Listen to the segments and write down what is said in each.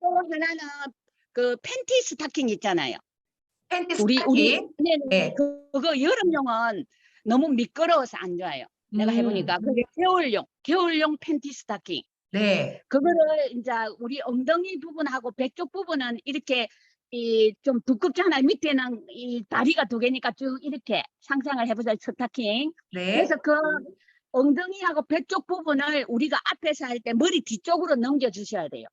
또 하나는 그 팬티 스타킹 있잖아요. 팬티 우리 스타킹. 우리 네, 네. 네. 그거 여름용은 너무 미끄러워서 안 좋아요. 내가 음, 해보니까 그게 겨울용, 겨울용 팬티 스타킹. 네. 그거를 이제 우리 엉덩이 부분하고 배쪽 부분은 이렇게 이 좀 두껍잖아요. 밑에는 이 다리가 두 개니까 쭉 이렇게 상상을 해보자 스타킹. 네. 그래서 그 엉덩이하고 배쪽 부분을 우리가 앞에서 할 때 머리 뒤쪽으로 넘겨 주셔야 돼요.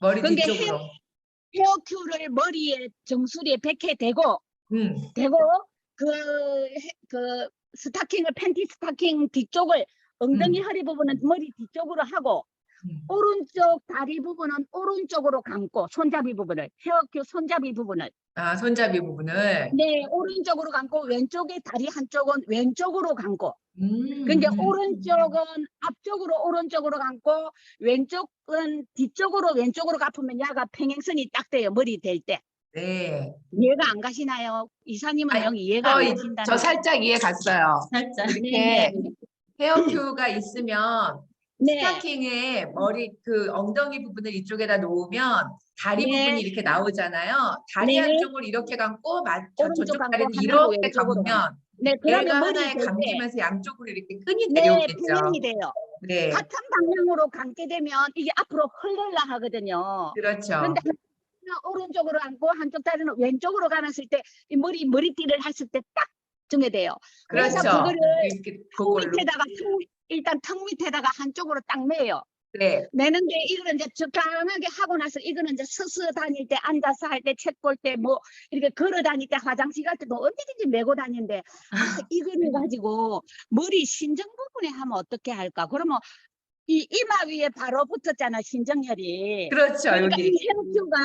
머리 그게 뒤쪽으로. 헤어 큐를 머리에 정수리에 백해 대고 음. 대고 그, 해- 그 스타킹을 팬티 스타킹 뒤쪽을 엉덩이 음. 허리 부분은 머리 뒤쪽으로 하고 음. 오른쪽 다리 부분은 오른쪽으로 감고 손잡이 부분을 헤어큐 손잡이 부분을 아, 손잡이 부분을. 네 오른쪽으로 감고 왼쪽의 다리 한쪽은 왼쪽으로 감고 음. 그러니까 오른쪽은 앞쪽으로 오른쪽으로 감고 왼쪽은 뒤쪽으로 왼쪽으로 갚으면 야가 평행선이 딱 돼요 머리 될 때 네. 이해가 안 가시나요 이사님은 영 이해가 저, 안 이- 가신다는 저 살짝 이해 갔어요. 살짝. 이렇게 네, 헤어큐가 있으면 네. 스타킹에 머리 그 엉덩이 부분을 이쪽에다 놓으면 다리 네. 부분이 이렇게 나오잖아요. 다리 네. 한쪽을 이렇게 감고 저, 오른쪽 저쪽 다리는 이렇게 감으면 네, 그러면 하나에 감기면서 양쪽으로 이렇게 끈이 네, 내려오겠죠. 평행이 돼요. 네, 같은 방향으로 감게 되면 이게 앞으로 흘러라 하거든요. 그렇죠. 한쪽은 오른쪽으로 감고 한쪽 다리는 왼쪽으로 감았을 때 이 머리 머리띠를 했을 때 딱 정해돼요. 그래서 그렇죠. 그거를 이렇게 턱. 밑에다가 턱, 일단 턱 밑에다가 한쪽으로 딱 매요. 네, 매는데 이거는 이제 적당하게 하고 나서 이거는 이제 서서 다닐 때 앉아서 할 때 책 볼 때 뭐 이렇게 걸어 다닐 때 화장실 갈 때도 언제든지 메고 다니는데 아, 이거를 가지고 머리 신정 부분에 하면 어떻게 할까? 그러면 이 이마 위에 바로 붙었잖아 신정혈이. 그렇죠. 그러니까 이 여기. 혈류가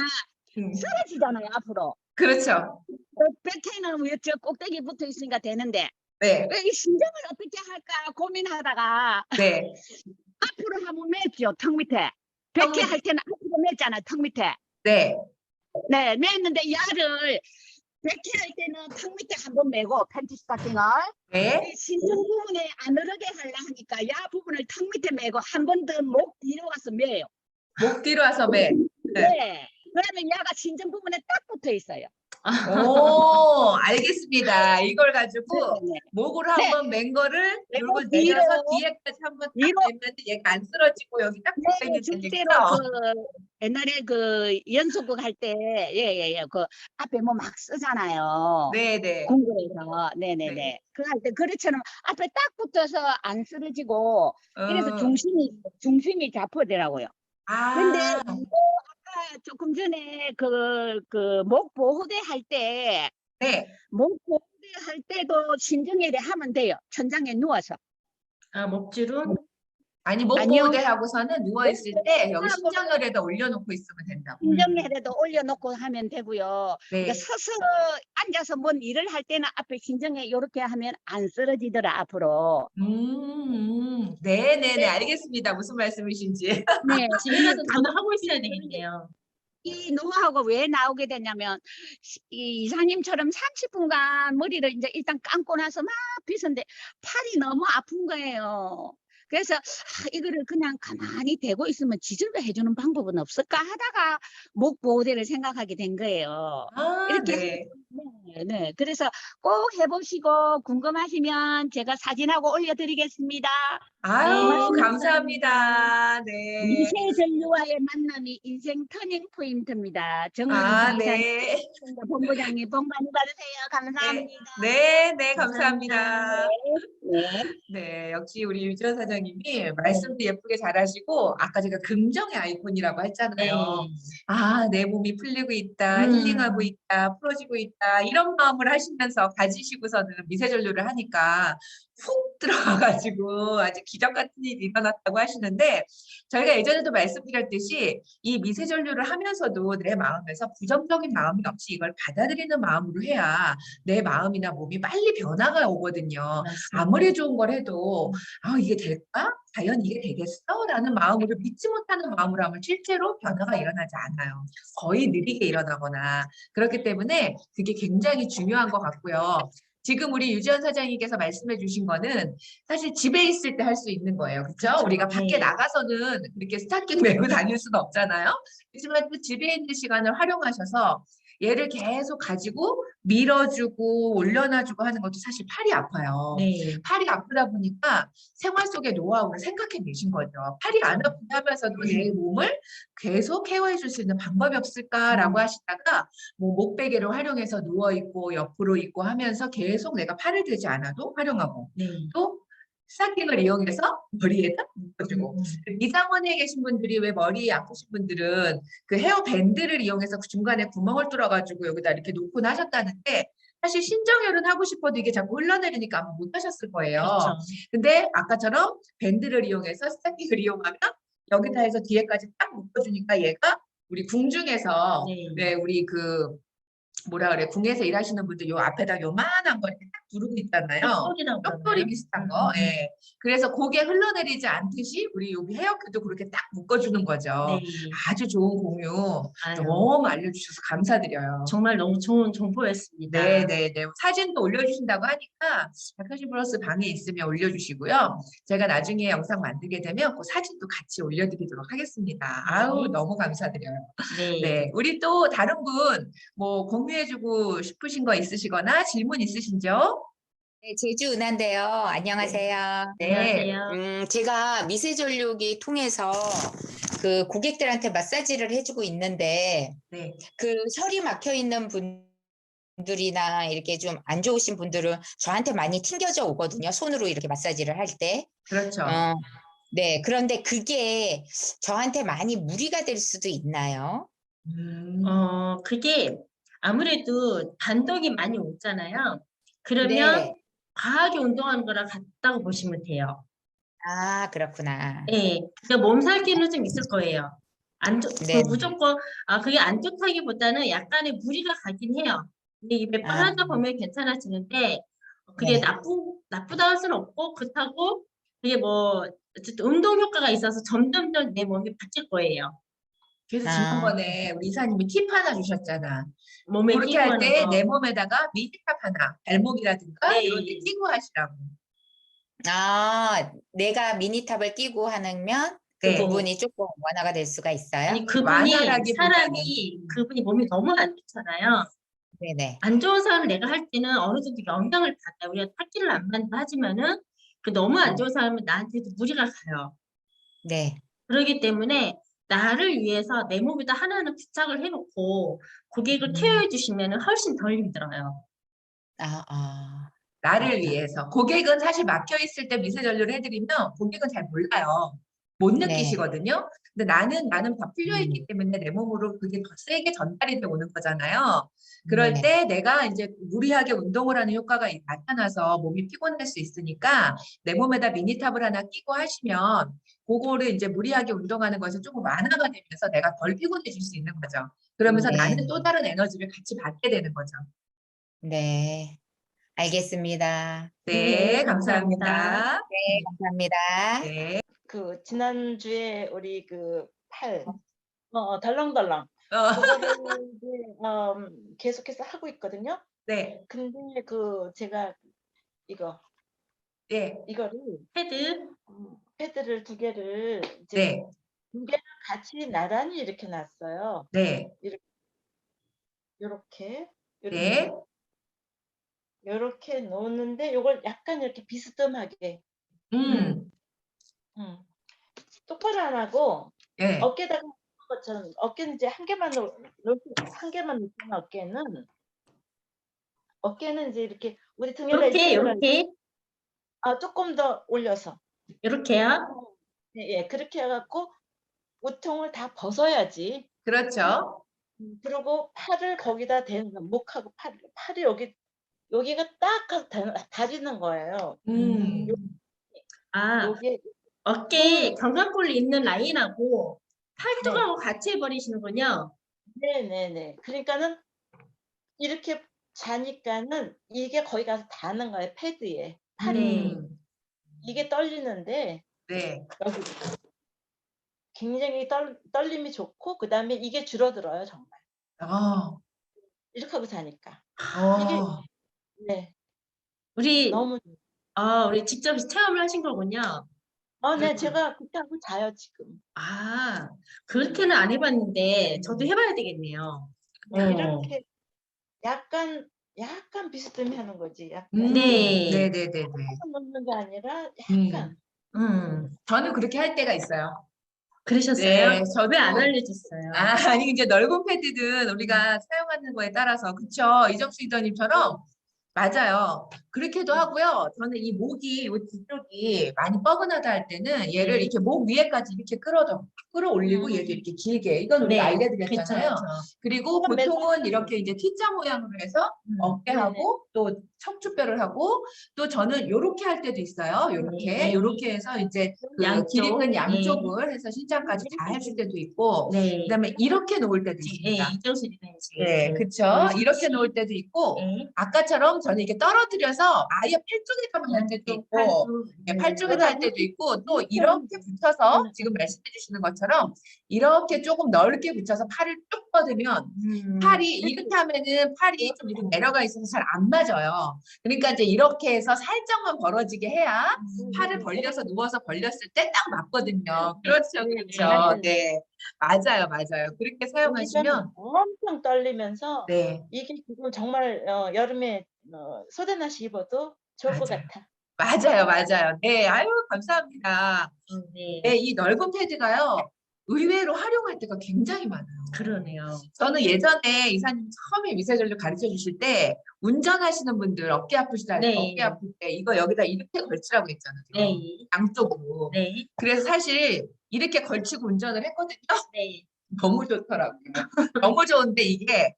음, 쓰러지잖아요 앞으로. 그렇죠. 어, 백태는 위에 저 꼭대기 붙어 있으니까 되는데 네, 왜이 신정을 어떻게 할까 고민하다가 네, 앞으로 맸죠 턱 밑에. 턱 백태 밑- 할 때는 앞으로 맸잖아 턱 밑에. 네. 네, 맸는데 야를 백태 할 때는 턱 밑에 한 번 메고 팬티 스타킹을 네. 이 신정 부분에 안 흐르게 하려 하니까 야 부분을 턱 밑에 메고 한 번 더 목 뒤로 가서 메요. 목 뒤로 와서 매. 네. 네. 그러면 야가 신정 부분에 딱 붙어 있어요. 오, 알겠습니다. 이걸 가지고 네, 네. 목으로 네. 한번 맨 거를 맨 요걸 거 내려서 뒤로. 뒤에까지 한번 딱 뒤로. 내면 얘가 안 쓰러지고 여기 딱 붙어 네, 있는 실제로 거니까. 그 옛날에 그 연속극 할 때 예 예 예 그 앞에 뭐 막 쓰잖아요. 네, 네. 공부에서 네네네 네. 그 할 때 그릇처럼 앞에 딱 붙어서 안 쓰러지고 그래서 어, 중심이 중심이 잡혀더라고요. 아, 근데 이거 아까 조금 전에 그 그 목 보호대 할 때 네. 목 보호대 할 때도 신정예대 하면 돼요. 천장에 누워서. 아, 목줄은 아니 목 아니요. 보호대 하고서는 누워 있을 때 여기 하고. 신장열에다 올려놓고 있으면 된다고. 신정예대도 올려놓고 하면 되고요. 네. 그러니까 서서 앉아서 뭔 일을 할 때는 앞에 신정에 이렇게 하면 안 쓰러지더라 앞으로. 음, 네, 네, 네, 알겠습니다. 무슨 말씀이신지. 네. 집에서 저도 하고 있어야 되겠네요. 이 노하우가 왜 나오게 되냐면 시- 이 이사님처럼 30분간 머리를 이제 일단 감고 나서 막 빗었는데 팔이 너무 아픈 거예요. 그래서 아, 이거를 그냥 가만히 대고 있으면 지절로 해주는 방법은 없을까 하다가 목 보호대를 생각하게 된 거예요. 아, 이렇게 네. 네, 네. 그래서 꼭 해보시고 궁금하시면 제가 사진하고 올려드리겠습니다. 아유, 네. 감사합니다. 네. 미세 전류와의 만남이 인생 터닝 포인트입니다. 아, 이사님, 네. 본부장님 복 많이 받으세요. 감사합니다. 네, 네, 감사합니다. 네. 네, 역시 우리 유지원 사장님이 말씀도 예쁘게 잘하시고, 아까 제가 긍정의 아이콘이라고 했잖아요. 아, 내 몸이 풀리고 있다, 음. 힐링하고 있다, 풀어지고 있다, 이런 마음을 하시면서 가지시고서는 미세 전류를 하니까 훅 들어가가지고 아주 기적 같은 일이 일어났다고 하시는데, 저희가 예전에도 말씀드렸듯이 이 미세전류를 하면서도 내 마음에서 부정적인 마음이 없이 이걸 받아들이는 마음으로 해야 내 마음이나 몸이 빨리 변화가 오거든요. 아무리 좋은 걸 해도 아 이게 될까? 과연 이게 되겠어? 라는 마음으로 믿지 못하는 마음으로 하면 실제로 변화가 일어나지 않아요. 거의 느리게 일어나거나 그렇기 때문에 그게 굉장히 중요한 것 같고요. 지금 우리 유지연 사장님께서 말씀해 주신 거는 사실 집에 있을 때 할 수 있는 거예요. 그렇죠? 그쵸. 우리가 밖에 네. 나가서는 그렇게 스타킹 메고 다닐 수는 없잖아요. 하지만 또 집에 있는 시간을 활용하셔서 얘를 계속 가지고 밀어주고 올려놔주고 하는 것도 사실 팔이 아파요. 네. 팔이 아프다 보니까 생활 속의 노하우를 생각해 내신 거죠. 팔이 안 아프다 하면서도 내 몸을 계속 케어해 줄 수 있는 방법이 없을까라고 음. 하시다가 뭐 목베개를 활용해서 누워 있고 옆으로 있고 하면서 계속 내가 팔을 들지 않아도 활용하고 네. 또 스타킹을 이용해서 머리에다 묶어주고 음. 그 미장원에 계신 분들이 왜 머리 아프신 분들은 그 헤어 밴드를 이용해서 그 중간에 구멍을 뚫어가지고 여기다 이렇게 놓고 하셨다는데 사실 신정혈은 하고 싶어도 이게 자꾸 흘러내리니까 아마 못 하셨을 거예요. 그렇죠. 근데 아까처럼 밴드를 이용해서 스타킹을 이용하면 여기다 해서 뒤에까지 딱 묶어주니까 얘가 우리 궁중에서 네. 네, 우리 그 뭐라 그래 궁에서 일하시는 분들 요 앞에다 요만한 거 이렇게 딱 두르고 있잖아요. 그러나요? 비슷한 거. 음. 예. 그래서 고개 흘러내리지 않듯이 우리 여기 헤어큐도 그렇게 딱 묶어주는 거죠. 네. 아주 좋은 공유 아유, 너무 알려주셔서 감사드려요. 정말 너무 좋은 정보였습니다. 네, 네, 네. 사진도 올려주신다고 하니까 백화점 플러스 방에 있으면 올려주시고요. 제가 나중에 영상 만들게 되면 그 사진도 같이 올려드리도록 하겠습니다. 아우 네. 너무 감사드려요. 네. 네, 우리 또 다른 분 뭐 공유해주고 싶으신 거 있으시거나 질문 있으신죠? 네, 제주 은하인데요. 안녕하세요. 네. 안녕하세요. 음, 제가 미세전력이 통해서 그 고객들한테 마사지를 해주고 있는데 네, 그 혈이 막혀 있는 분들이나 이렇게 좀 안 좋으신 분들은 저한테 많이 튕겨져 오거든요. 손으로 이렇게 마사지를 할 때. 그렇죠. 어, 네. 그런데 그게 저한테 많이 무리가 될 수도 있나요? 음, 어, 그게 아무래도 단독이 많이 오잖아요. 그러면 네. 과하게 운동하는 거랑 같다고 보시면 돼요. 아, 그렇구나. 네. 그러니까 몸살기는 좀 있을 거예요. 안 좋, 그 네. 무조건, 아, 그게 안 좋다기보다는 약간의 무리가 가긴 해요. 근데 이몇번 아. 보면 괜찮아지는데, 그게 네. 나쁘, 나쁘다 할 수는 없고, 그렇다고, 그게 뭐, 어쨌든 운동 효과가 있어서 점점점 내 몸이 바뀔 거예요. 그래서 아. 지난번에 우리 이사님이 팁 하나 주셨잖아. 몸에 그렇게 끼고 할 하는 때 거. 내 몸에다가 미니탑 하나, 발목이라든가 네. 이런 데 끼고 하시라고. 아, 내가 미니탑을 끼고 하면 그 네. 부분이 조금 완화가 될 수가 있어요? 아니, 그분이, 완화라기보다는. 사람이, 그분이 몸이 너무 안 좋잖아요. 네네. 안 좋은 사람을 내가 할 때는 어느 정도 영향을 받아요. 우리가 탁기를 안 만다 하지만은, 그 너무 안 좋은 사람은 나한테도 무리가 가요. 네. 그렇기 때문에 나를 위해서 내 몸에다 하나하나 부착을 해놓고 고객을 음. 케어해 주시면 훨씬 덜 힘들어요. 아, 아. 나를 위해서. 고객은 사실 막혀 있을 때 미세 전류를 해드리면 고객은 잘 몰라요. 못 네. 느끼시거든요. 근데 나는 나는 다 풀려 음. 있기 때문에 내 몸으로 그게 더 세게 전달이 돼 오는 거잖아요. 그럴 네네. 때 내가 이제 무리하게 운동을 하는 효과가 이- 나타나서 몸이 피곤할 수 있으니까 내 몸에다 미니탑을 하나 끼고 하시면 그거를 이제 무리하게 운동하는 것에서 조금 완화가 되면서 내가 덜 피곤해질 수 있는 거죠. 그러면서 네. 나는 또 다른 에너지를 같이 받게 되는 거죠. 네. 알겠습니다. 네, 네, 감사합니다. 감사합니다. 네, 감사합니다. 네. 그 지난주에 우리 그 팔, 어, 어, 덜렁덜렁 어, 그거를 이제 음, 계속해서 하고 있거든요. 네, 근데 그 제가 이거 네, 이거를 헤드, 음, 패드를 두 개를 이제 네, 두 개를 같이 나란히 이렇게 놨어요. 네, 요렇게 네. 요렇게. 요렇게 놓는데 요걸 약간 이렇게 비스듬하게. 음, 음, 똑바로 안 하고 네, 어깨다가 것처럼 어깨는 이제 한 개만 놓, 놓- 한 개만 놓으면 어깨는 어깨는 이제 이렇게 우리 등에다 이렇게, 이렇게. 아 조금 더 올려서. 이렇게요. 예, 예. 그렇게 해갖고 우통을 다 벗어야지. 그렇죠. 음, 그리고 팔을 거기다 대는 거, 목하고 팔 팔이 여기 여기가 딱 하고 다- 다지는 거예요. 음, 아, 여기 어깨에 견갑골이 있는 라인하고 팔뚝하고 같이 해버리시는군요. 네네네. 그러니까는 이렇게 자니까는 이게 거기 가서 닿는 거예요 패드에. 팔이. 음, 이게 떨리는데 네, 여기 굉장히 떨, 떨림이 좋고 그 다음에 이게 줄어들어요 정말. 어, 이렇게 하고 자니까. 어, 네. 우리 너무 어, 우리 직접 체험을 하신 거군요. 어, 네. 제가 그렇게 하고 자요 지금. 아, 그렇게는 안 해봤는데 저도 해봐야 되겠네요. 네, 어. 이렇게 약간 약간 비스듬히 하는 거지. 약간 음, 네. 네네네네. 먹는 게 아니라 음. 약간 음, 저는 그렇게 할 때가 있어요. 그러셨어요? 네, 왜안 저도- 알려줬어요? 아, 아니 이제 넓은 패드는 우리가 사용하는 거에 따라서 그쵸 이정수 리더님처럼 맞아요. 그렇게도 하고요. 저는 이 목이 이 뒤쪽이 많이 뻐근하다 할 때는 얘를 네. 이렇게 목 위에까지 이렇게 끌어줘 끌어올리고 음. 얘도 이렇게 길게 이건 우리가 네, 알려드렸잖아요. 그쵸, 그리고 그럼 맨날 보통은 이렇게 이제 T자 모양으로 해서 음. 어깨하고 또 척추뼈를 하고 또 저는 이렇게 할 때도 있어요. 이렇게 네. 이렇게 해서 이제 그 양쪽, 길이 큰 네. 양쪽을 해서 신장까지 다 해줄 때도 있고 네. 그다음에 이렇게 놓을 때도 네, 있습니다. 이정수 리더님. 네, 그쵸. 이렇게 놓을 때도 있고 네. 아까처럼 저는 이게 떨어뜨려서 아예 팔 쪽에다만 할 때도 있고 네, 팔 쪽에다 할 때도 있고 또 이렇게 붙여서 음. 지금 말씀해 주시는 것처럼 이렇게 조금 넓게 붙여서 팔을 쭉 뻗으면 음. 팔이 이렇게 하면은 팔이 좀 이렇게 내려가 있어서 잘 안 맞아요. 그러니까 이제 이렇게 해서 살짝만 벌어지게 해야 팔을 벌려서 누워서 벌렸을 때 딱 맞거든요. 그렇죠, 그렇죠. 네, 맞아요, 맞아요. 그렇게 사용하시면 엄청 떨리면서 네, 이게 지금 정말 어, 여름에 어, 소대나시 입어도 좋을 것 맞아요. 같아. 맞아요, 맞아요. 네, 아유 감사합니다. 네. 네, 이 넓은 패드가요. 의외로 활용할 때가 굉장히 많아요. 그러네요. 저는 예전에 이사님 처음에 미세전류 가르쳐 주실 때 운전하시는 분들 어깨 아프시다 네. 어깨 아플 때 이거 여기다 이렇게 걸치라고 했잖아요. 네. 양쪽으로. 네. 그래서 사실 이렇게 걸치고 운전을 했거든요. 네. 너무 좋더라고요. 너무 좋은데 이게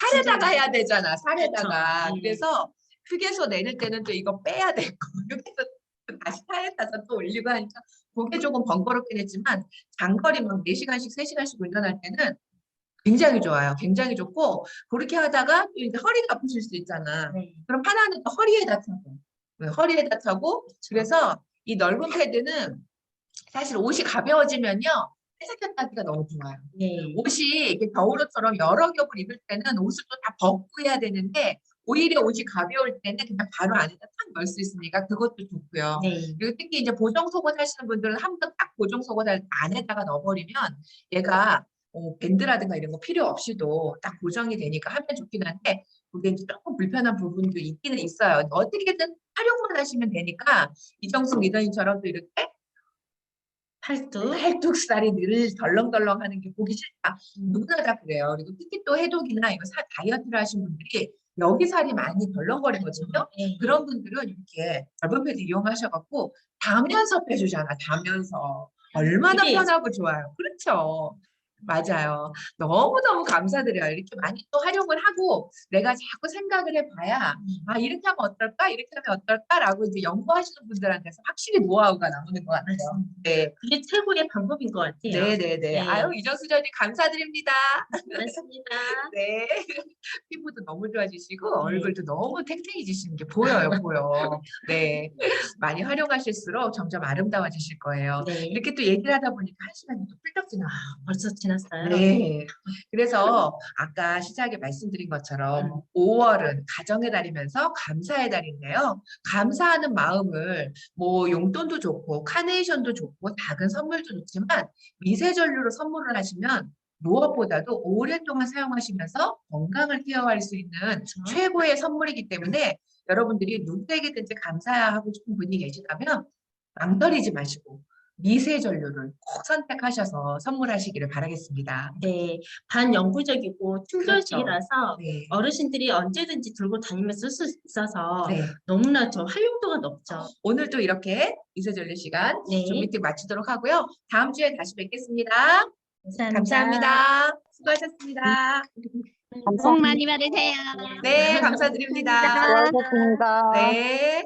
살에다가 해야 되잖아. 살에다가. 그쵸. 음. 그래서 휴게소 내릴 때는 또 이거 빼야 되고 휴게소 다시 차에 타서 또 올리고 하니까 그게 조금 번거롭긴 했지만 장거리 막 4시간씩 3시간씩 운전할 때는 굉장히 좋아요. 굉장히 좋고 그렇게 하다가 또 이제 허리가 아프실 수 있잖아. 네. 그럼 하나는 또 허리에다 차고 네, 허리에다 차고 그래서 이 넓은 패드는 사실 옷이 가벼워지면요 회색했다 하기가 너무 좋아요. 네. 옷이 이게 겨울옷처럼 여러 겹을 입을 때는 옷을 또 다 벗고 해야 되는데 오히려 옷이 가벼울 때는 그냥 바로 안에다 탁 넣을 수 있으니까 그것도 좋고요. 네. 그리고 특히 이제 보정 속옷 하시는 분들은 한 번 딱 보정 속옷 할- 안에다가 넣어버리면 얘가 어, 밴드라든가 이런 거 필요 없이도 딱 고정이 되니까 하면 좋긴 한데 그게 조금 불편한 부분도 있기는 있어요. 어떻게든 활용만 하시면 되니까 이정숙 리더님처럼 또 이렇게 팔뚝. 팔뚝살이 늘 덜렁덜렁 하는 게 보기 싫다. 누구나 다 그래요. 그리고 특히 또 해독이나 이거 살 다이어트를 하신 분들이 여기 살이 많이 덜렁거리거든요. 네. 그런 분들은 이렇게 넓은 패드 이용하셔갖고 다면서 빼주잖아. 다면서 얼마나 편하고 좋아요. 그렇죠. 맞아요. 너무너무 감사드려요. 이렇게 많이 또 활용을 하고 내가 자꾸 생각을 해봐야 아 이렇게 하면 어떨까? 이렇게 하면 어떨까라고 이제 연구하시는 분들한테서 확실히 노하우가 나오는 것 같아요. 네, 그게 최고의 방법인 것 같아요. 네, 네, 네. 네. 아유 이정수전님 감사드립니다. 맞습니다. 네. 피부도 너무 좋아지시고 네. 얼굴도 너무 탱탱해지시는 게 보여요, 보여. 네. 많이 활용하실수록 점점 아름다워지실 거예요. 네. 이렇게 또 얘기를 하다 보니까 한 시간이 또 훌쩍 지나. 벌써 지 났어요. 네. 그래서 아까 시작에 말씀드린 것처럼 5월은 가정의 달이면서 감사의 달인데요. 감사하는 마음을 뭐 용돈도 좋고 카네이션도 좋고 작은 선물도 좋지만 미세전류로 선물을 하시면 무엇보다도 오랫동안 사용하시면서 건강을 케어할 수 있는 그렇죠. 최고의 선물이기 때문에 여러분들이 누구에게든지 감사하고 싶은 분이 계시다면 망설이지 마시고 미세 전류를 꼭 선택하셔서 선물하시기를 바라겠습니다. 네. 반영구적이고 충전식이라서 네. 어르신들이 언제든지 들고 다니면서 쓸 수 있어서 네. 너무나 저 활용도가 높죠. 오늘도 이렇게 미세 전류 시간 네. 좀 미팅 마치도록 하고요. 다음 주에 다시 뵙겠습니다. 감사합니다. 감사합니다. 수고하셨습니다. 복 많이 받으세요. 네, 감사드립니다. 수고하셨습니다. 네.